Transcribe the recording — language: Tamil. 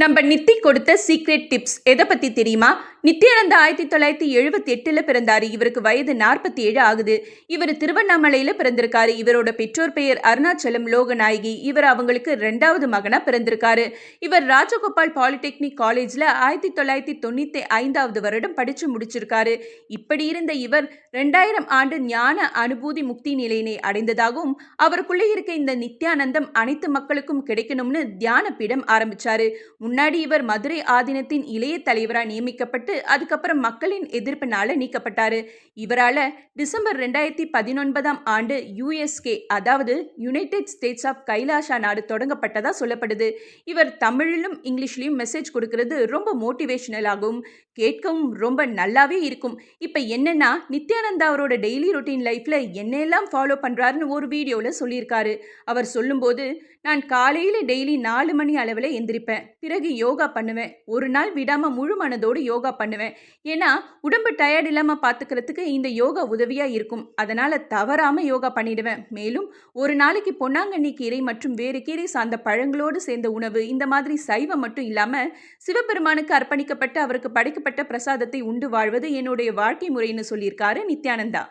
நம்ம நித்தி கொடுத்த சீக்ரெட் டிப்ஸ் எதை பத்தி தெரியுமா? நித்யானந்தா ஆயிரத்தி தொள்ளாயிரத்தி எழுபத்தி எட்டுல பிறந்தாரு. இவருக்கு வயது நாற்பத்தி ஏழு ஆகுது. இவர் திருவண்ணாமலையில பிறந்திருக்காரு. இவரோட பெற்றோர் பெயர் அருணாச்சலம் லோகநாயகி. இவர் அவங்களுக்கு ரெண்டாவது மகனா பிறந்திருக்காரு. இவர் ராஜகோபால் பாலிடெக்னிக் காலேஜ்ல ஆயிரத்தி தொள்ளாயிரத்தி தொண்ணூத்தி ஐந்தாவது வருடம் படிச்சு முடிச்சிருக்காரு. இப்படி இருந்த இவர் ரெண்டாயிரம் ஆண்டு ஞான அனுபூதி முக்தி நிலையினை அடைந்ததாகவும் அவருக்குள்ளே இருக்க இந்த நித்யானந்தம் அனைத்து மக்களுக்கும் கிடைக்கணும்னு தியான பீடம் ஆரம்பிச்சாரு. முன்னாடி இவர் மதுரை ஆதீனத்தின் இளைய தலைவராக நியமிக்கப்பட்டு அதுக்கப்புறம் மக்களின் எதிர்ப்பினால நீக்கப்பட்டாரு. இவரால டிசம்பர் ரெண்டாயிரத்தி பதினொன்பதாம் ஆண்டு யுஎஸ்கே அதாவது யுனைடெட் ஸ்டேட்ஸ் ஆஃப் கைலாஷா நாடு தொடங்கப்பட்டதா சொல்லப்படுது. இவர் தமிழிலும் இங்கிலீஷ்லயும் மெசேஜ் கொடுக்கறது ரொம்ப மோட்டிவேஷனலாகவும் கேட்கவும் ரொம்ப நல்லாவே இருக்கும். இப்போ என்னன்னா நித்யானந்தா அவரோட டெய்லி ரொட்டீன் லைஃப்ல என்னெல்லாம் ஃபாலோ பண்றாருன்னு ஒரு வீடியோவில் சொல்லியிருக்காரு. அவர் சொல்லும்போது நான் காலையில் டெய்லி நாலு மணி அளவில் எந்திரிப்பேன். பிறகு யோகா பண்ணுவேன். ஒரு நாள் விடாமல் முழு மனதோடு யோகா பண்ணுவேன். ஏன்னா உடம்பு டயர்ட் இல்லாமல் பார்த்துக்கிறதுக்கு இந்த யோகா உதவியாக இருக்கும். அதனால் தவறாமல் யோகா பண்ணிடுவேன். மேலும் ஒரு நாளைக்கு பொன்னாங்கண்ணி கீரை மற்றும் வேறு கீரை சார்ந்த பழங்களோடு சேர்ந்த உணவு இந்த மாதிரி சைவம் மட்டும் இல்லாமல் சிவபெருமானுக்கு அர்ப்பணிக்கப்பட்டு அவருக்கு படைக்கப்பட்ட பிரசாதத்தை உண்டு வாழ்வது என்னுடைய வாழ்க்கை முறைன்னு சொல்லியிருக்காரு நித்யானந்தா.